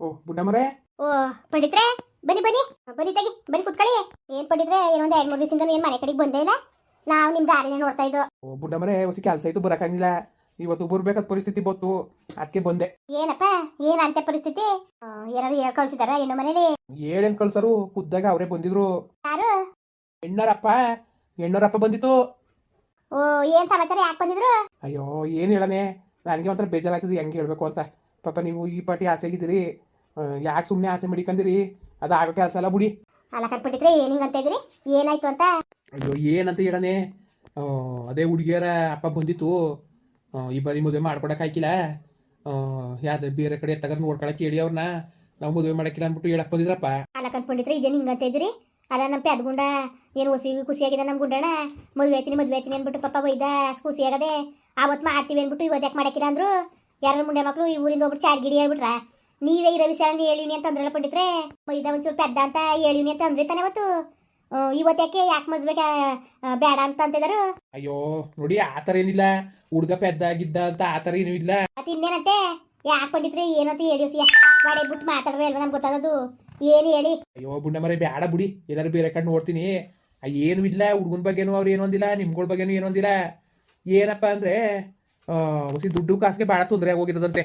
ಓ ಬುಡ್ಡಮ್ಮರೇ ಓ ಪಂಡಿತ್ರೆ ಬನ್ನಿ ಬನ್ನಿ. ಬನ್ನಿ ತಗಿ ಬನ್ನಿ ಕುತ್ಕೊಳ್ಳಿ. ಏನ್ ಪಂಡಿತ್ರೆ ಏನೊಂದು ಎರಡ್ ಮೂರು ದಿವಸದಿಂದ ಏನ್ ಮನೆ ಕಡೆಗೆ ಬಂದೇ ಇಲ್ಲ. ನಾವು ನಿಮ್ ದಾರಿನೇ ನೋಡ್ತಾ ಇದ್ದೋ. ಓ ಬುಡ್ಡಮ್ಮರೇ ಹೊಸ ಕೆಲಸ ಇತ್ತು ಬರಕಾಗಿಲ್ಲ ಇವತ್ತು ಬರ್ಬೇಕಾದ ಪರಿಸ್ಥಿತಿ ಬಂತು. ಅದಕ್ಕೆ ಬಂದೆ. ಏನಪ್ಪ ಏನ್ ಅಂತ ಪರಿಸ್ಥಿತಿ? ಏನಾದ್ರು ಹೇಳ್ ಕಳ್ಸಿದಾರ ಹೆಣ್ಣು ಮನೇಲಿ? ಏಳೇನ್ ಕಳ್ಸರು ಖುದ್ದಾಗ ಅವರೇ ಬಂದಿದ್ರು. ಯಾರು? ಹೆಣ್ಣರಪ್ಪ ಹೆಣ್ಣರಪ್ಪ ಬಂದಿತ್ತು. ಓ ಏನ್ ಸಮಾಚಾರ ಯಾಕೆ ಬಂದಿದ್ರು? ಅಯ್ಯೋ ಏನು ಹೇಳನೆ? ನನಗೆ ಒಂಥರ ಬೇಜಾರಾಗ್ತದೆ ಹೆಂಗೆ ಹೇಳ್ಬೇಕು ಅಂತ. ಪಾಪ ನೀವು ಈ ಪಾಟಿ ಆಸೆಗಿದ್ದೀರಿ ಯಾಕೆ ಸುಮ್ಮನೆ ಆಸೆ ಮಡಿಕಂದಿರಿ? ಅದು ಆಗೋ ಕೆಲಸ ಅಲ್ಲ ಬಿಡಿ. ಅಲ್ಲ ಕಟ್ಬಿಟ್ಟಿದ್ರೆ ಅಂತ ಇದ್ರಿ? ಏನಾಯ್ತು ಅಂತ? ಅಯ್ಯೋ ಏನಂತ ಹೇಳನೆ ಅದೇ ಹುಡುಗಿಯರ ಅಪ್ಪ ಬಂದಿತ್ತು. ಈ ಬಾರಿ ಮದುವೆ ಮಾಡ್ಕೊಡಕ್ಕಾಗಿಲ್ಲ ಯಾವ್ದು ಬೇರೆ ಕಡೆ ತಗರ್ ನೋಡ್ಕೊಳಕ್ ಹೇಳಿ ಅವ್ರನ್ನ ನಾವು ಮದುವೆ ಮಾಡಕ್ಕಿಲ್ಲ ಅಂದ್ಬಿಟ್ಟು ಹೇಳಕ್ ಬಂದಿದ್ರಪ್ಪ. ಅಲ್ಲ ಕಟ್ಬಿಟ್ಟಿದ್ರೆ ಇದೇನು ಹಿಂಗ್ ಅಂತ ಇದ್ರಿ? ಅಲ್ಲ ನಮ್ಮ ಪೆದ್ಗುಂಡ ಏನು ಹೊಸಿ ಖುಷಿಯಾಗಿದೆ ನಮ್ ಗುಂಡಣ್ಣ ಮದುವೆ ಆಯ್ತೀನಿ ಮದುವೆ ಆಯ್ತೀನಿ ಅಂದ್ಬಿಟ್ಟು ಪಪ್ಪ ಒಯ್ದ ಖುಷಿಯಾಗದೆ ಆವತ್ತು ಮಾಡ್ತೀವಿ ಅಂದ್ಬಿಟ್ಟು ಇವತ್ತು ಯಾಕೆ ಮಾಡಕ್ಕಿಲ್ಲ ಅಂದ್ರು? ಯಾರು ಮುಂಡೆ ಮಕ್ಕಳು ಈ ಊರಿಂದ ಹೋಗ್ಬಿಟ್ಟು ಚಾಟ್ ಗಿಡಿ ಹೇಳ್ಬಿಟ್ರ? ನೀವೇ ಇರೋ ವಿಷಯ ಹೇಳಿನಿ ಅಂತ ಅಂದ್ರಲ್ಲ ಪಂಡಿತ್ರೆ? ಒಯ್ದ ಒಂಚೂರು ಪೆದ್ದ ಅಂತ ಹೇಳಿನಿ ಅಂತ ಅಂದ್ರೆ ತಾನೆ ಅವತ್ತು. ಇವತ್ತು ಯಾಕೆ ಯಾಕೆ ಮದ್ವೆ ಬೇಡ ಅಂತ ಅಂತಿದಾರು? ಅಯ್ಯೋ ನೋಡಿ ಆತರ ಏನಿಲ್ಲ. ಹುಡುಗ ಪೆದ್ದಾಗಿದ್ದ ಅಂತ ಆತರ ಏನು ಇಲ್ಲ. ಮತ್ತೆ ಇನ್ನೇನಂತೆ? ಯಾಕೆ ಪಂಡಿತ್ರೆ ಏನಂತ ಹೇಳಿ ಸಿಯ ಬಿಟ್ಟು ಮಾತಾಡ್ರೆ ಅಲ್ವಾ ನಮ್ಗೆ ಗೊತ್ತಾದದು ಏನು ಹೇಳಿ? ಅಯ್ಯೋ ಬುಂಡ ಮರೆ ಬೇಡ ಬಿಡಿ. ಎಲ್ಲರೂ ಬೇರೆ ಕಡೆ ನೋಡ್ತೀನಿ. ಏನು ಇಲ್ಲ. ಹುಡುಗನ ಬಗ್ಗೆನೂ ಅವ್ರು ಏನು ಒಂದಿಲ್ಲ ನಿಮ್ಗಳ ಬಗ್ಗೆನೂ ಏನು ಅಂದಿಲ್ಲ. ಏನಪ್ಪ ಅಂದ್ರೆ ಹೊಸಿ ದುಡ್ಡು ಕಾಸಿಗೆ ಭಾಳ ತೊಂದರೆ ಆಗೋಗಿರೋದಂತೆ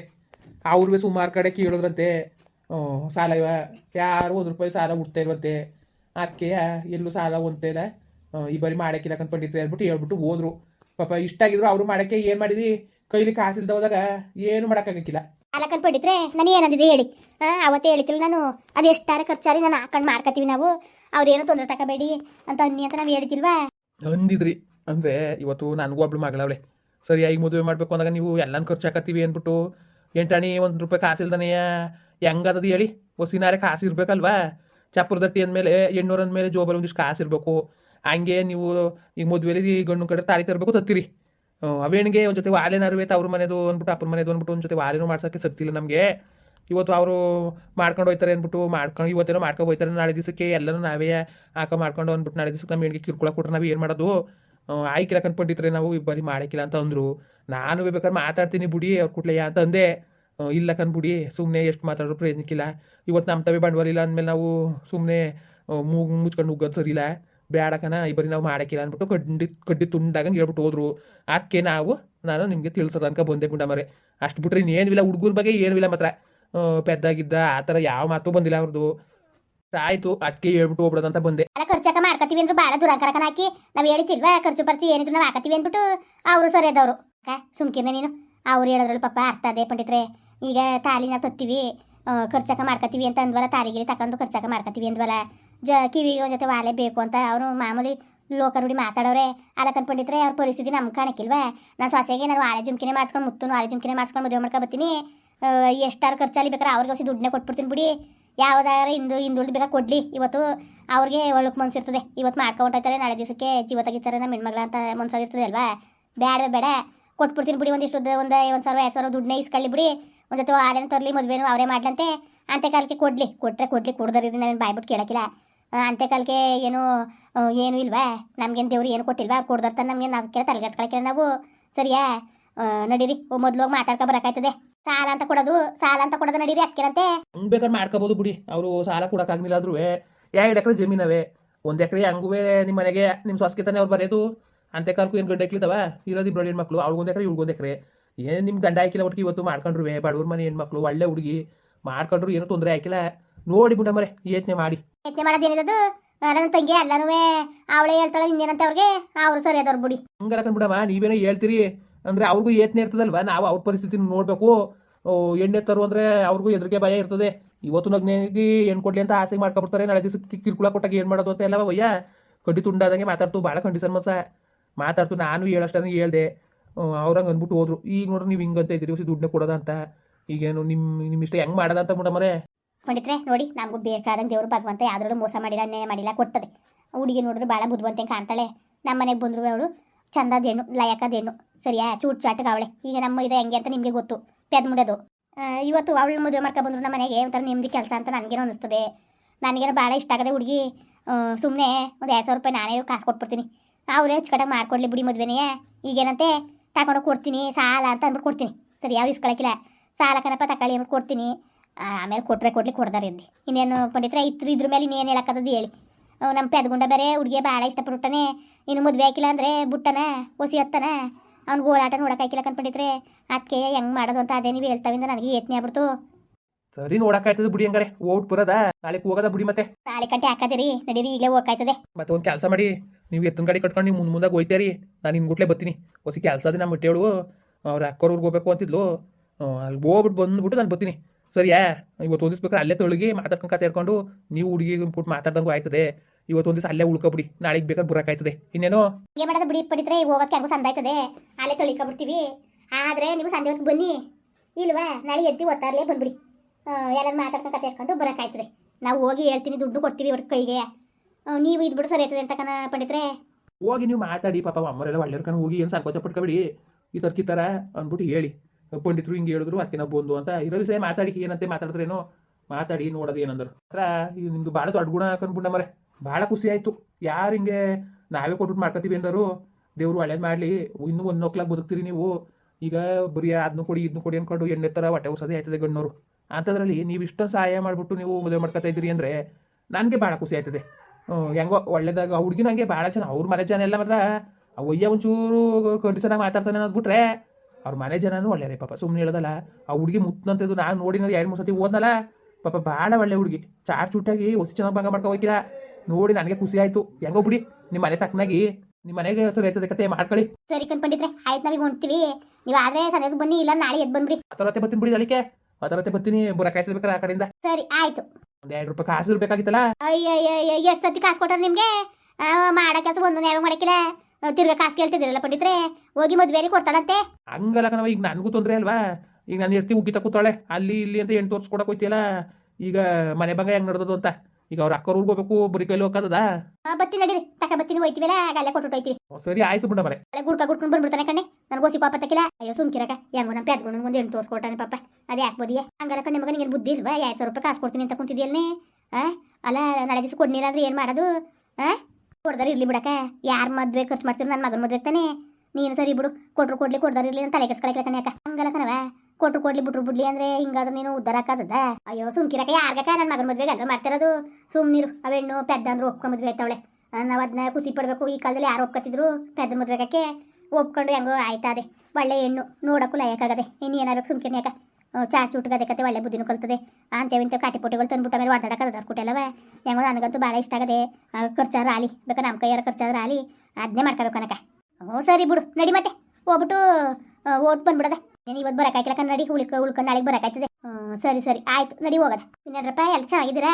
ಅವ್ರಿಗೆ ಸುಮಾರು ಕಡೆ ಕೇಳಿದ್ರಂತೆ ಸಾಲ ಇವ ಯಾರು ಒಂದು ರೂಪಾಯಿ ಸಾಲ ಉಡ್ತಾ ಇಲ್ವಂತೆ? ಅದಕ್ಕೆ ಎಲ್ಲೂ ಸಾಲ ಹೊಂತ ಇಲ್ಲ. ಈ ಬಾರಿ ಮಾಡಕ್ಕಿಲ್ಲ ಕಂದ್ಕೊಂಡಿರ್ತಾರೆ ಅಂದ್ಬಿಟ್ಟು ಹೇಳ್ಬಿಟ್ಟು ಹೋದ್ರು. ಪಾಪ ಇಷ್ಟ ಆಗಿದ್ರು ಅವರು ಮಾಡಕ್ಕೆ ಏನು ಮಾಡಿದ್ರಿ ಕೈಲಿ ಕಾಸಿಲ್ದ ಹೋದಾಗ ಏನು ಮಾಡೋಕ್ಕಾಗಕ್ಕಿಲ್ಲ ಅಲ್ಲ ಪಂಡಿತ್ರೆ ನಾನು ಏನಂದಿದೆ ಹೇಳಿ? ಅವತ್ತೇ ಹೇಳಿತಿಲ್ಲ ನಾನು. ಅದು ಎಷ್ಟಾರ ಖರ್ಚಾರಿ ನಾನು ಹಾಕೊಂಡು ಮಾಡ್ಕೊತೀವಿ ನಾವು. ಅವ್ರೇನು ತೊಂದರೆ ತಗೋಬೇಡಿ ಅಂತ ಅನ್ನಿ ಅಂತ ನಾವು ಹೇಳಿದಿಲ್ವಾ ಅಂದಿದ್ರಿ. ಅಂದ್ರೆ ಇವತ್ತು ನನಗೂ ಒಬ್ಳು ಮಗಳವಳೆ. ಸರಿಯಾಗಿ ಮದುವೆ ಮಾಡಬೇಕು ಅಂದಾಗ ನೀವು ಎಲ್ಲಾನು ಖರ್ಚು ಹಾಕತ್ತೀವಿ ಅಂದ್ಬಿಟ್ಟು ಎಂಟಾಣಿ ಒಂದು ರೂಪಾಯಿ ಕಾಸಿಲ್ದನೆಯ? ಹೆಂಗದದು ಹೇಳಿ? ಒಸಿನಾರೆ ಕಾಸು ಇರಬೇಕಲ್ವಾ ಚಾಪುರದಟ್ಟಿ ಅಂದಮೇಲೆ, ಎಣ್ಣೂರ ಅಂದಮೇಲೆ ಜೋಬಲ್ಲಿ ಒಂದಿಷ್ಟು ಕಾಸು ಇರಬೇಕು ಹಂಗೆ ನೀವು ಈಗ ಮದುವೆಲಿ ಗಂಡು ಕಡೆ ತಾಳಿ ತರಬೇಕು ತತ್ತಿರಿ. ಅವೇಣಿಗೆ ಒಂದು ಜೊತೆ ವಾಲೆನಾರುವೆ ಅವ್ರ ಮನೆದು ಅಂದ್ಬಿಟ್ಟು ಅಪ್ಪನ ಮನೆದು ಅಂದ್ಬಿಟ್ಟು ಒಂದು ಜೊತೆ ವಾಲೆನೂ ಮಾಡ್ಸೋಕ್ಕೆ ಸತ್ತಿಲ್ಲ ನಮಗೆ. ಇವತ್ತು ಅವರು ಮಾಡ್ಕೊಂಡು ಹೋಯ್ತಾರೆ ಅಂದ್ಬಿಟ್ಟು ಮಾಡ್ಕೊಂಡು ಇವತ್ತೇನೋ ಮಾಡ್ಕೊಂಡು ಹೋಯ್ತಾರೆ ನಾಳೆ ದಿವಸಕ್ಕೆ ಎಲ್ಲನೂ ನಾವೇ ಹಾಕೋ ಮಾಡ್ಕೊಂಡು ಅಂದ್ಬಿಟ್ಟು ನಾಳೆ ದಿವಸಕ್ಕೆ ನಮ್ಮ ಹೆಣ್ಣಿಗೆ ಕಿರ್ಕೊಳಕ್ಕೆ ಕೊಟ್ರೆ ನಾವು ಏನು ಮಾಡೋದು? ಆಯ್ಕಿಲ್ಲ ಕನ್ಕೊಂಡಿದ್ರೆ ನಾವು ಇಬ್ಬರಿ ಬಾರಿ ಮಾಡಕ್ಕಿಲ್ಲ ಅಂತ ಅಂದರು. ನಾನು ಬೇಕಾದ್ರೆ ಮಾತಾಡ್ತೀನಿ ಬಿಡಿ, ಅವ್ರ ಕೂಡಲೇ ಅಂತ ಅಂದೆ. ಇಲ್ಲ ಕನ್ಬಿಡಿ ಸುಮ್ಮನೆ ಎಷ್ಟು ಮಾತಾಡೋ ಪ್ರಯೋಜನಕ್ಕಿಲ್ಲ ಇವತ್ತು ನಮ್ಮ ತವೇ ಬಂಡವಾಳ ಇಲ್ಲ ಅಂದಮೇಲೆ ನಾವು ಸುಮ್ಮನೆ ಮೂಗು ಮುಚ್ಕೊಂಡು ಉಗ್ಗೋದು ಸರಿ ಇಲ್ಲ. ಬೇಡಕನ ಈ ಬರಿ ನಾವು ಮಾಡಕ್ಕಿಲ್ಲ ಅಂದ್ಬಿಟ್ಟು ಕಡ್ಡಿ ಕಡ್ಡಿ ತುಂಡಾಗಂಗೆ ಹೇಳ್ಬಿಟ್ಟು ಹೋದ್ರು. ಅದಕ್ಕೆ ನಾವು, ನಾನು ನಿಮಗೆ ತಿಳಿಸೋದು ಅನ್ಕ ಬಂದೆ ಗುಂಡಮರೆ ಅಷ್ಟು ಬಿಟ್ರೆ ಇನ್ನೇನಿಲ್ಲ ಹುಡುಗರ ಬಗ್ಗೆ ಏನೂ ಇಲ್ಲ ಮಾತ್ರ. ಪೆದ್ದಾಗಿದ್ದ, ಆ ಥರ ಯಾವ ಮಾತು ಬಂದಿಲ್ಲ ಅವ್ರದ್ದು ಆಯಿತು ಅದಕ್ಕೆ ಹೇಳ್ಬಿಟ್ಟು ಹೋಗ್ಬಿಡೋದಂತ ಬಂದೆ. ಮಾಡ್ಕೊತೀವಿ ಅಂದ್ರೆ ಭಾಳ ದುರಂಕರಕನ ಹಾಕಿ ನಾವು ಹೇಳಿತಿಲ್ವಾ, ಖರ್ಚು ಪರ್ಚು ಏನಿದ್ರು ನಾವು ಹಾಕತ್ತೀವಿ ಅಂದ್ಬಿಟ್ಟು ಅವರು ಸರಿಯಾದವರು ಅಕ್ಕ ಸುಮ್ಕಿನ ನೀನು. ಅವ್ರು ಹೇಳಿದ್ರಲ್ಲ ಪಾಪ, ಅರ್ಥ ಅದೇ ಪಂಡಿತ್ರೆ. ಈಗ ತಾಲಿನ ತತ್ತೀವಿ ಖರ್ಚಕ ಮಾಡ್ಕೊತೀವಿ ಅಂತ ಅಂದ್ವಲ್ಲ ತಾಲಿಗಿರಿ ತಕೊಂಡು ಖರ್ಚಕ ಮಾಡ್ಕೊತೀವಿ ಅಂದ್ವಲ್ಲ ಜ, ಕಿವಿಗೆ ಒಂದು ಜೊತೆ ವಾಲೆ ಬೇಕು ಅಂತ ಅವರು ಮಾಮೂಲಿ ಲೋಕ ರೂಢಿ ಮಾತಾಡೋರೆ. ಅಲ್ಲ ಪಂಡಿತ್ರೆ, ಅವ್ರ ಪರಿಸ್ಥಿತಿ ನಮ್ಗೆ ಕಾಣಕ್ಕಿಲ್ವಾ ನಾನು ಸೊಸೆಗೆ ನಾನು ವಾಲೆ ಜುಮ್ಕಿನೆ ಮಾಡ್ಸ್ಕೊಂಡು ಮುತ್ತು ವಾಲೆ ಜುಮ್ಕಿನೆ ಮಾಡ್ಸ್ಕೊಂಡು ಮದುವೆ ಮಾಡ್ಕೊಂಡು ಬರ್ತೀನಿ ಎಷ್ಟಾರು ಖರ್ಚಲ್ಲಿ ಬೇಕಾದ್ರೆ ಅವ್ರಿಗೆ ಹೊಸಿ ದುಡ್ಡನ್ನೇ ಕೊಟ್ಬಿಡ್ತೀನಿ ಬಿಡಿ. ಯಾವ್ದಾರ ಹಿಂದು ಹಿಂದುಳಿದ ಬೇಕಾ ಕೊಡ್ಲಿ. ಇವತ್ತು ಅವ್ರಿಗೆ ಒಳಕ್ ಮನ್ಸಿರ್ತದೆ ಇವತ್ತು ಮಾಡ್ಕೊಂಡೋಗ್ತಾರೆ ನಾಳೆ ದಿವಸಕ್ಕೆ ಜೀವ ತೆಗಿತಾರೆ, ನಮ್ಮ ಹೆಣ್ಮಗಳ ಅಂತ ಮನ್ಸಾಗಿರ್ತದೆ ಅಲ್ವಾ? ಬೇಡ ಬೇಡ. ಕೊಟ್ಬಿಡ್ತೀನಿ ಬಿಡಿ, ಒಂದಿಷ್ಟು ಒಂದು ಒಂದು ಸಾವಿರ, ಎರಡು ಸಾವಿರ ದುಡ್ಡನ್ನೇ ಇಸ್ಕೊಳ್ಳಿ ಬಿಡಿ. ಒಂದು ಜೊತೆ ಆದ್ರೆ ತರಲಿ, ಮದುವೆನೂ ಅವರೇ ಮಾಡ್ಲಂತೆ. ಅಂತೆ ಕಾಲಕ್ಕೆ ಕೊಡ್ಲಿ. ಕೊಟ್ಟರೆ ಕೊಡ್ಲಿ ಕೊಡ್ದರಿದ್ರೆ ನಾವೇನು ಬಾಯ್ಬಿಟ್ಟು ಕೇಳೋಕ್ಕಿಲ್ಲ. ಅಂತೆ ಕಾಲಕ್ಕೆ ಏನು ಏನು ಇಲ್ವಾ? ಏನು ದೇವ್ರು ಏನು ಕೊಟ್ಟಿಲ್ವಾ? ಕೊಡ್ದರ್ತ ನಮಗೆ ನಾವು ಕೇಳ ತಲೆಗೆಡ್ಸ್ಕೊಳಕ್ಕಿಲ್ಲ ನಾವು. ಸರಿಯಾ? ನಡೀರಿ. ಮೊದ್ಲು ಹೋಗಿ ಮಾತಾಡ್ಕೊ ಬರಕಾಯ್ತದೆ ಸಾಲ ಅಂತ ಕೊಡೋದು ಸಾಲ ಅಂತ ಕೊಡೋದು ನಡೀರಿ ಅಕ್ಕಿರಂತೆ. ಹಂಗ್ ಬೇಕಾದ್ರೆ ಮಾಡ್ಕೋಬಹುದು ಬಿಡಿ. ಅವರು ಸಾಲ ಕೊಡೋಕ್ಕಾಗಲಿಲ್ಲ ಆದ್ರೂ ಎರಡು ಎಕರೆ ಜಮೀನವೆ. ಒಂದ್ ಎಕರೆ ಹಂಗುವೆ ನಿಮ್ಮ ಮನೆಗೆ ನಿಮ್ ತಾನೇ ಅವ್ರು ಬರೆಯೋದು. ಅಂತೆ ಕಾಲಕ್ಕೂ ಏನು ಗಂಡ ಹಾಕ್ಲಿದ್ದಾವ ಇರೋದು ಇಬ್ಬರು ಹೆಣ್ಮಕ್ಳು ಅವ್ಳಿಗೊಂದು ಎಕರೆ ಇವ್ಳಿಗೊಂದು ಎಕರೆ. ಏನ್ ನಿಮ್ಮ ಗಂಡ ಹಾಕಿಲ್ಲ ಒಟ್ಟಿಗೆ ಇವತ್ತು ಮಾಡ್ಕೊಂಡ್ರುವೆ ಬಡವ್ರ ಮನೆ ಹೆಣ್ಮಕ್ಳು ಒಳ್ಳೆ ಹುಡುಗಿ. ಮಾಡ್ಕೊಂಡ್ರು ಏನೂ ತೊಂದರೆ ಹಾಕಿಲ್ಲ. ನೋಡಿ ಬಿಡ ಮರೆ ಯೋಚನೆ ಮಾಡಿ. ಯೋಚನೆ ಮಾಡೋದೇನಿದದು ನನ್ನ ತಂಗಿ ಎಲ್ಲನೂ ಅವಳೇ ಹೇಳ್ತಾಳೆ ಇನ್ನೇನಂತ ಅವ್ರಿಗೆ? ಸರಿ ಸರಿಯಾದವ್ರು ಬಿಡಿ. ಹಂಗಾರ ಕಂಡ್ಬಿಡಮ್ಮ ನೀವೇನೋ ಹೇಳ್ತೀರಿ. ಅಂದರೆ ಅವ್ರಿಗೂ ಯೋಚನೆ ಇರ್ತದಲ್ವ? ನಾವು ಅವ್ರ ಪರಿಸ್ಥಿತಿನ ನೋಡಬೇಕು. ಎಣ್ಣೆ ತರು ಅಂದರೆ ಅವ್ರಿಗೂ ಎದುರಿಗೆ ಭಯ ಇರ್ತದೆ. ಇವತ್ತು ನಗ್ನಿಗೆ ಹೆಣ್ಣು ಕೊಡ್ಲಿ ಅಂತ ಆಸೆ ಮಾಡ್ಕೊಬಿಡ್ತಾರೆ. ನಾಳೆ ದಿವಸ ಕಿರ್ಕುಳ ಕೊಟ್ಟಾಗ ಏನು ಮಾಡೋದು ಅಂತ ಎಲ್ಲ ಅಯ್ಯ ಕಡ್ಡಿ ತುಂಡಾದಂಗೆ ಮಾತಾಡ್ತು. ಭಾಳ ಕಂಡೀಷನ್ ಮಸ. ಮಾತಾಡ್ತು. ನಾನು ಹೇಳೋಷ್ಟೇ ಹೇಳ್ದೆ. ಅವ್ರಂಗೆ ಅಂದ್ಬಿಟ್ಟು ಹೋದ್ರು. ಈಗ ನೋಡ್ರಿ ನೀವು ಹಿಂಗಂತ ಇದ್ದೀರಿ. ಹೊಸ ದುಡ್ಡನ್ನ ಕೊಡೋದ ಅಂತ. ಈಗೇನು ನಿಮ್ಮ ನಿಮ್ಮ ಇಷ್ಟ ಹೆಂಗೆ ಮಾಡೋದ ಅಂತ ಬಿಡಮರೆ? ಪಂಡಿತ್ರೆ, ನೋಡಿ, ನಮಗೂ ಬೇಕಾದಂಗೆ ದೇವರು ಭಗವಂತ ಯಾವ್ದ್ರಲ್ಲೂ ಮೋಸ ಮಾಡಿಲ್ಲ ನೇ ಮಾಡಿಲ್ಲ, ಕೊಟ್ಟದೆ. ಹುಡುಗಿ ನೋಡಿದ್ರೆ ಭಾಳ ಬುದ್ಧಿವಂತೆ ಕಾಣ್ತಾಳೆ. ನಮ್ಮ ಮನೆಗೆ ಬಂದ್ರು ಅವಳು ಚಂದದೇನು ಲಯಕದೇನು ಸರಿಯಾ ಚೂಟ್ ಚಾಟಗ ಅವಳೆ. ಈಗ ನಮ್ಮ ಇದು ಹೆಂಗೆ ಅಂತ ನಿಮಗೆ ಗೊತ್ತು. ಪೆದ್ ಮುಡೋದು ಇವತ್ತು ಅವಳು ಮದುವೆ ಮಾಡ್ಕೊ ಬಂದ್ರು ನಮ್ಮ ಮನೆಗೆ, ಒಂಥರ ನಿಮ್ಮದು ಕೆಲಸ ಅಂತ ನನಗೇನು ಅನಿಸ್ತದೆ. ನನಗೇನೋ ಭಾಳ ಇಷ್ಟ ಆಗದೆ ಹುಡುಗಿ ಸುಮ್ಮನೆ ಒಂದು ಎರಡು ಸಾವಿರ ರೂಪಾಯಿ ನಾನೇ ಕಾಸು ಕೊಟ್ಬಿಡ್ತೀನಿ. ಹೆಚ್ಚು ಕಟಾಗಿ ಮಾಡ್ಕೊಡ್ಲಿ ಬಿಡಿ ಮದುವೆನೇ. ಈಗೇನಂತೆ? ತಗೊಂಡೋಗಿ ಕೊಡ್ತೀನಿ, ಸಾಲ ಅಂತ ಅಂದ್ಬಿಟ್ಟು ಕೊಡ್ತೀನಿ. ಸರಿ ಯಾವ ಇಸ್ಕೊಳಕ್ಕಿಲ್ಲ ಸಾಲ ಕಣಪ್ಪ ತಕೊಳ್ಳಿ ಅಂದ್ಬಿಟ್ಟು ಕೊಡ್ತೀನಿ. ಆಮೇಲೆ ಕೊಟ್ಟರೆ ಕೊಡ್ಲಿ, ಕೊಡ್ದಾರೆ ಇದ್ದಿ ಇನ್ನೇನು ಪಂಡಿತ್ರೆ, ಇತ್ರ, ಇದ್ರ ಮೇಲೆ ಇನ್ನೇನು ಹೇಳಕ್ಕದದು ಹೇಳಿ. ನಮ್ಮ ಪೆದ್ಗುಂಡ ಬೇರೆ ಹುಡುಗಿ ಭಾಳ ಇಷ್ಟಪಟ್ಬಿಟ್ಟಾನೆ ಇನ್ನು ಮದುವೆ ಹಾಕಿಲ್ಲ ಅಂದರೆ ಬುಟ್ಟನ, ಒಸಿ ಹತ್ತನ. ಅವ್ನಿಗೆ ಓಡಾಟ ನೋಡೋಕ್ಕಾಗಿಲ್ಲ ಕನ್ಪಂಡಿತ್ರೆ ಅದಕ್ಕೆ ಹೆಂಗೆ ಮಾಡೋದು ಅಂತ ಅದೇ ನೀವು ಹೇಳ್ತಾವಿಂದ ನನಗೆ ಯತ್ನೆ ಆಗ್ಬಿಡ್ತು. ಸರಿ ನೋಡಕ್ಕಾಯ್ತದ ಬಿಡಿ ಹಂಗಾರೆ ಓಟ್ ಬರೋದ? ನಾಳೆ ಹೋಗದ ಬಿಡಿ ಮತ್ತೆ? ನಾಳೆ ಕಟ್ಟಿ ಹಾಕದಿರಿ ನಡೀರಿ ಈಗಲೇ ಹೋಗ್ತದೆ ಮತ್ತೆ ಒಂದು ಕೆಲಸ ಮಾಡಿ ನೀವು ಎತ್ತಿನ ಗಾಡಿ ಕಟ್ಕೊಂಡು ನೀವು ಮುಂದೆ ಮುಂದಾಗ ಹೋಯ್ತೀರಿ ನಾನು ನಿನ್ಗುಟ್ಲೆ ಬರ್ತೀನಿ. ಹೊಸ ಕೆಲಸ ಅದೇ ನಮ್ಮ ಇಟ್ಟೇಳು ಅವ್ರ ಅಕ್ಕವ್ರಿಗೆ ಹೋಗ್ಬೇಕು ಅಂತಿದ್ಲು. ಅಲ್ಲಿ ಹೋಗ್ಬಿಟ್ಟು ಬಂದ್ಬಿಟ್ಟು ನಾನು ಬರ್ತೀನಿ. ಸರಿಯಾ? ಇವತ್ತು ಓದಿಸ್ಬೇಕಾದ್ರೆ ಅಲ್ಲೇ ತೊಳಗಿ ಮಾತಾಡ್ಕೊಂಡು ಕತೆ ಹೇಳ್ಕೊಂಡು ನೀವು ಹುಡುಗಿ ಬಿಟ್ಟು ಮಾತಾಡ್ದಂಗೂ ಆಯ್ತದೆ. ಇವತ್ತು ಒಂದು ದಿವಸ ಅಲ್ಲೇ ಉಳ್ಕೊಬಿಡಿ. ನಾಳೆಗೆ ಬೇಕಾದ್ರೆ ಬುರಾಕಾಯ್ತದೆ ಇನ್ನೇನು? ಏನ್ ಮಾಡೋದು ಬಿಡಿ ಪಡಿತ್ರೆ ಈಗ ಹೋಗೋಕ್ಕೆ ಹೆಂಗೋ ಸಂದ ಆಯ್ತದೆ. ಅಲ್ಲೇ ತೊಳಿಕೊಬಿಡ್ತೀವಿ. ಆದರೆ ನೀವು ಸಂಜೆ ಹೊತ್ತು ಬನ್ನಿ. ಇಲ್ವಾ? ನಾಳೆ ಎದ್ದು ಒತ್ತಾರಲೇ ಬಂದ್ಬಿಡಿ. ಎಲ್ಲ ಮಾತಾಡ್ಕೊಂಡು ಕತೆ ಹೇಳ್ಕೊಂಡು ಬರೋಕ್ಕಾಯ್ತದೆ ನಾವು ಹೋಗಿ ಹೇಳ್ತೀನಿ ದುಡ್ಡು ಕೊಡ್ತೀವಿ ಅವ್ರ ಕೈಗೆ. ನೀವು ಬಿಡು ಸರಿ ಆಯ್ತದೆ ಅಂತಕನ ಪಂಡಿತ್ರೆ. ಹೋಗಿ ನೀವು ಮಾತಾಡಿ ಪಾಪ ಅಮ್ಮರೆಲ್ಲ ಒಳ್ಳೆಯವ್ರ ಹೋಗಿ ಏನು ಸಂಕೋಚ ಪಟ್ಕೊಬೇಡಿ ಈ ಥರ ಅಂದ್ಬಿಟ್ಟು ಹೇಳಿ. ಪಂಡಿತರು ಹಿಂಗೆ ಹೇಳಿದ್ರು ಅದಕ್ಕೆ ನಾವು ಬಂದು ಅಂತ. ಇರೋ ವಿಷಯ ಮಾತಾಡಿ ಏನಂತೆ ಮಾತಾಡಿದ್ರೇನೋ? ಮಾತಾಡಿ ನೋಡೋದು ಏನಂದ್ರು. ಹತ್ರ ಇದು ನಿಮ್ದು ಭಾಳ ದೊಡ್ಡ ಗುಣ ಹಾಕೊಂಡ್ಬಿಟ್ಟ ಮರೆ. ಭಾಳ ಖುಷಿ ಆಯಿತು. ಯಾರು ಹಿಂಗೆ ನಾವೇ ಕೊಟ್ಬಿಟ್ಟು ಮಾಡ್ಕೊತೀವಿ ಅಂದರು, ದೇವ್ರು ಒಳ್ಳೇದು ಮಾಡಲಿ, ಇನ್ನೂ ಒಂದು ನೋಕ್ಲಾಗ ಬದುಕ್ತೀರಿ ನೀವು. ಈಗ ಬರೀ ಅದನ್ನು ಕೊಡಿ ಇದನ್ನು ಕೊಡಿ ಅಂದ್ಕೊಂಡು ಎಣ್ಣೆ ಥರ ಹೊಟ್ಟೆ ಉಸದೇ ಆಯ್ತದೆ ಗಣ್ಣವರು ಅಂಥದ್ರಲ್ಲಿ ನೀವು ಇಷ್ಟೊಂದು ಸಹಾಯ ಮಾಡಿಬಿಟ್ಟು ನೀವು ಮದುವೆ ಮಾಡ್ಕೊತಾ ಇದ್ದೀರಿ ಅಂದರೆ ನನಗೆ ಭಾಳ ಖುಷಿ ಆಯ್ತದೆ. ಹೆಂಗೋ ಒಳ್ಳೇದಾಗ ಹುಡುಗಿ ನನಗೆ ಭಾಳ ಜನ ಅವ್ರ ಮನೆ ಜನ ಎಲ್ಲ ಮಾತ್ರ ಒಯ್ಯ ಒಂಚೂರು ಕಂಡೀಷನಾಗಿ ಮಾತಾಡ್ತಾನೆ ಅಂದ್ಬಿಟ್ರೆ ಅವ್ರ ಮನೆ ಜನನೂ ಒಳ್ಳೆಯ ಪಾಪ. ಸುಮ್ಮನೆ ಹೇಳೋದಲ್ಲ, ಆ ಹುಡುಗಿ ಮುತ್ತಂತದ್ದು ನಾನು ನೋಡಿನ ನೋಡಿ ಎರಡು ಮೂರು ಸತಿ ಓದ್ನಲ್ಲ ಪಾಪ ಭಾಳ ಒಳ್ಳೆ ಹುಡುಗಿ. ಚಾರ್ ಚುಟ್ಟಾಗಿ ಹೊಸ ಚೆನ್ನಾಗಿ ಭಾಗ ಮಾಡ್ಕೊ ಹೋಗಿಲ್ಲ. ನೋಡಿ ನನಗೆ ಖುಷಿ ಆಯ್ತು. ಹೆಂಗೋ ಬಿಡಿ ನಿಮ್ಮ ಮನೆ ತಕ್ಕನಾಗಿ ನಿಮ್ಮ ಮನೆಗೆ ಹೆಸರು ಐತದ ಕತೆ ಮಾಡ್ಕೊಳ್ಳಿ. ಸರಿ ಕಣ್ ಪಂಡಿತ್ರೆ ಆಯ್ತು ನಾವೀಗ ಹೊಂಟ್ತೀವಿ ನೀವು ಆದ್ರೆ ಸಂಜೆಗೆ ಬನ್ನಿ ಇಲ್ಲ ನಾಳೆ ಎದ್ ಬಂದ್ಬಿಡಿ. ಹತ್ತರತ್ತೆ ಬರ್ತೀನಿ ಬಿಡಿ ಅಳಿಕೆ ಹತ್ತರತ್ತೆ ಬರ್ತೀನಿ ಬರೋಕ್ಕಾಯ್ತದೆ ಬೇಕಾರೆ ಆ ಕಡೆಯಿಂದ. ಸರಿ ಆಯ್ತು. ಒಂದ್ ಎರಡು ರೂಪಾಯಿ ಕಾಸು ಇರ್ಬೇಕಾಗಿತ್ತಲ್ಲ? ಅಯ್ಯಯ್ಯಯ್ಯ ಎಷ್ಟು ಸತಿ ಕಾಸು ಕೊಟ್ಟಾರ ನಿಮಗೆ? ಮಾಡೋ ಕೆಲಸ ಒಂದು ನ್ಯಾಯ ಮಾಡಕ್ಕಿಲ್ಲ. ತಿರ್ಗ ತಿರ್ಗಾ ಕಾಸು ಕೇಳ್ತಿದ್ದೀರಲ್ಲ ಪಂಡಿತ್ರೆ? ಹೋಗಿ ಮದುವೆಯಲ್ಲಿ ಕೊಡ್ತಾಳಂತೆ. ಹಂಗಲ್ಲ ಕಣವ ಈಗ ನನಗೂ ತೊಂದರೆ ಅಲ್ವಾ? ಈಗ ನಾನು ಇರ್ತಿ ಉಗ್ಗಿತ ಕೂತಾಳೆ. ಅಲ್ಲಿ ಇಲ್ಲಿ ಅಂತ ಎಂಟು ವರ್ಷ ಕೊಡಕ್ಕೆ ಹೋಯ್ತಿಯಲ್ಲ? ಈಗ ಮನೆ ಬಂಗ ಹೆಂಗ್ ನಡೆದದು ಅಂತ. ಈಗ ಅವ್ರ ಅಕ್ಕ ಊರ್ಗ್ ಹೋಗ್ಬೇಕು ಬರೀ ಕೈಲಿ ಹೋಗೋದದ ಬತ್ತಿ ನಡೀರಿ. ತಕ ಬತ್ತಿನ ಹೋಯ್ತೀವಲ್ಲ ಅಲ್ಲೇ ಕೊಟ್ಟು ಹೋಯ್ತೀವಿ. ಸರಿ ಆಯ್ತು ಬಿಡ ಮರೆ ಒಳ್ಳೆ ಗುಡ್ಕ ಗುಡ್ಕೊಂಡು ಬಂದ್ಬಿಡ್ತಾನೆ ಕಣ್ಣೆ. ನನಗೆ ಓಸಿ ಪಾಪ ತಕ್ಕಿಲ್ಲ. ಅಯ್ಯೋ ಸುಮ್ಕಿರಕ ಹೆಂಗೋ ನಮ್ಮ ಪೆದ್ಕೊಂಡು ಒಂದು ಎಂಟು ತೋರಿಸ್ಕೊಟ್ಟಾನೆ ಪಾಪ. ಅದೇ ಹಾಕ್ಬೋದಿಯೇ ಹಂಗಾರ ಕಣ್ಣೆ ಮಗ ನಿಂಗೆ ಬುದ್ಧಿ ಇಲ್ವಾ? ಎರಡು ಸಾವಿರ ರೂಪಾಯಿ ಕಾಸು ಕೊಡ್ತೀನಿ ಅಂತ ಕುಂತಿದ್ಯಲ್ನೇ? ಆ? ಅಲ್ಲ ನಾಳೆ ದಿವಸ ಕೊಡ್ನಿಲ್ಲ ಅಂದ್ರೆ ಏನು ಮಾಡೋದು? ಆ? ಕೊಡ್ದಾರ ಇರ್ಲಿ ಬಿಡಕ. ಯಾರ ಮದ್ವೆ ಖರ್ಚು ಮಾಡ್ತೀರಿ ನನ್ನ ಮಗನ ಮದ್ವೆ ತಾನೆ? ನೀನು ಸರಿ ಬಿಡು. ಕೊಟ್ರು ಕೊಡ್ಲಿ ಕೊಡ್ದಾರ ಇರ್ಲಿ ಅಂತ ತಲೆ ಕೆಸ್ಕೊಳಕ್ಕೆ ಅಕ್ಕ ಹಂಗಲ್ಲ ಕಣವ ಕೊಟ್ರು ಕೊಡ್ಲಿ ಬಿಟ್ರು ಬಿಡ್ಲಿ ಅಂದ್ರೆ ಹಿಂಗಾದ್ರೆ ನೀನು ಉದ್ದಾರ ಹಾಕದ ಅಯ್ಯೋ ಸುಮ್ಕಿರಕ ಯಾರ್ಗಕ ನನ್ನ ಮಗನ ಮದ್ವೆಗೆ ಅಲ್ವಾ ಮಾಡ್ತಿರೋದು? ಸುಮ್ನಿರು ಅವೆಣ್ಣು ಪೆದ್ದ ಅಂದ್ರೆ ಒಪ್ಕೊ ಮದ್ವೆ ಆಯ್ತವಳೆ. ನಾವು ಅದನ್ನ ಖುಷಿ ಪಡ್ಬೇಕು. ಈ ಕಾಲದಲ್ಲಿ ಯಾರು ಒಪ್ಕೊತಿದ್ರು ಪೆದ್ದ ಮದ್ವೆಗಕ್ಕೆ? ಒಪ್ಕೊಂಡು ಹೆಂಗೋ ಆಯ್ತದೆ. ಒಳ್ಳೆ ಹೆಣ್ಣು ನೋಡಕ್ಕೂ ಲಯಕ್ಕಾಗದೆ. ಇನ್ನು ಏನಾಗಬೇಕು ಸುಮ್ಕಿರ್ನಿ ಯಾಕ ಚಾರ್ ಕತೆ ಒಳ್ಳೆ ಬುದ್ಧಿನೂ ಕಲ್ತದೆ. ಅಂತೇವಿಂತ ಕಾಟಿ ಪುಟ್ಟಿಗಳು ತಂದ್ಬಿಟ್ಟ ಮೇಲೆ ಒಡ್ದಾಡಕ್ಕೆ ಕುಟೆಲ್ಲವ ಹೆಂಗೋ ನನಗಂತೂ ಭಾಳ ಇಷ್ಟ ಆಗದೆ. ಆ, ಖರ್ಚಾದ್ರೆ ಆಲಿ ಬೇಕಾದ್ರೆ ನಮ್ಮ ಕೈಯಾರ ಖರ್ಚಾದ್ರೆ ಆಲಿ ಅದನ್ನೇ ಮಾಡ್ಕೋಬೇಕು ಅನಕ. ಹ್ಞೂ ಸರಿ ಬಿಡು ನಡಿ ಮತ್ತೆ. ಹೋಗ್ಬಿಟ್ಟು ಓಟ್ ಬಂದ್ಬಿಡದೆ. ನೀನು ಇವತ್ತು ಬರೋಕ್ಕಾಗಿಲ್ಲ ನಡಿ ಉಳ್ಕ ಉಳ್ಕೊಂಡು ನಾಳೆಗೆ ಬರಕಾಯ್ತದೆ ಸರಿ ಸರಿ, ಆಯ್ತು, ನಡಿ ಹೋಗದ. ಇನ್ನೇನ್ರಪ್ಪ ಎಲ್ಲ ಚೆನ್ನಾಗಿದ್ದೀರಾ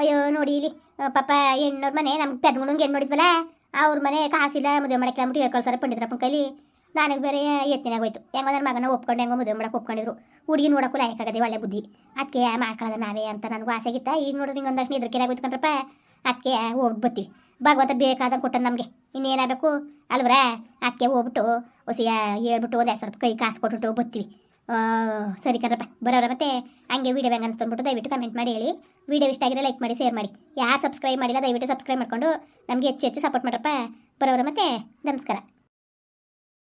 ಅಯ್ಯೋ, ನೋಡಿ ಇಲ್ಲಿ ಪಾಪ ಹೆಣ್ಣೋರ್ ಮನೆ ನಮ್ಗೆ ಪೆದ್ಗುಣಂಗೆ ಹೆಣ್ಣು ನೋಡಿದ್ವಲ್ಲ, ಅವ್ರ ಮನೆ ಕಾಸಿಲ್ಲ, ಮದುವೆ ಮಾಡಕ್ಕೆ ಅಂದ್ಬಿಟ್ಟು ಹೇಳ್ಕೊಳ್ಸಾರ ಪಂಡಿತರಪ್ಪನ ಕೈಲಿ. ನನಗೆ ಬೇರೆ ಎತ್ತಿನಾಗ ಹೋಯ್ತು. ಹೆಂಗೋ ನನ್ನ ಮಗನ ಒಪ್ಕೊಂಡು, ಹೆಂಗೋ ಮದುವೆ ಮಾಡಕ್ಕೆ ಒಪ್ಕೊಂಡಿದ್ರು. ಹುಡುಗಿ ನೋಡಕ್ಕೂ ಲಾಯಕ್ಕಾಗದೆ ಒಳ್ಳೆ ಬುದ್ಧಿ. ಅದಕ್ಕೆ ಮಾಡ್ಕೊಳ್ಳೋದು ನಾವೇ ಅಂತ ನನಗೂ ಆಸೆ ಆಗಿತ್ತ. ಈಗ ನೋಡಿದ್ರೆ ಹಿಂಗೆ ಒಂದಷ್ಟು ಇದ್ರ ಆಗೋಯ್ತು ಕಣ್ರಪ್ಪ ಅದಕ್ಕೆ ಹೋಗಿ ಬರ್ತೀವಿ ಭಗವಂತ ಬೇಕಾದ ಕೊಟ್ಟ ನಮಗೆ. ಇನ್ನೇನಾಗಬೇಕು ಅಲ್ವ್ರಾ? ಅದಕ್ಕೆ ಹೋಗ್ಬಿಟ್ಟು ಹೊಸಿಯ ಹೇಳ್ಬಿಟ್ಟು ಹೋದೆ, ಸ್ವಲ್ಪ ಕೈ ಕಾಸು ಕೊಟ್ಬಿಟ್ಟು ಬರ್ತೀವಿ ಸರಿ ಕರಪ್ಪ ಬರೋರ ಮತ್ತೆ ಹಂಗೆ ವೀಡಿಯೋ ಹೆಂಗೆ ಅನಿಸ್ತಂದ್ಬಿಟ್ಟು ದಯವಿಟ್ಟು ಕಮೆಂಟ್ ಮಾಡಿ ಹೇಳಿ. ವೀಡಿಯೋ ಇಷ್ಟ ಆಗಿರೋ ಲೈಕ್ ಮಾಡಿ ಶೇರ್ ಮಾಡಿ. ಯಾರು ಸಬ್ಸ್ಕ್ರೈಬ್ ಮಾಡಿಲ್ಲ, ದಯವಿಟ್ಟು ಸಬ್ಸ್ಕ್ರೈಬ್ ಮಾಡ್ಕೊಂಡು ನಮಗೆ ಹೆಚ್ಚು ಹೆಚ್ಚು ಸಪೋರ್ಟ್ ಮಾಡ್ರಪ್ಪ. ಬರೋರ ಮತ್ತೆ ನಮಸ್ಕಾರ.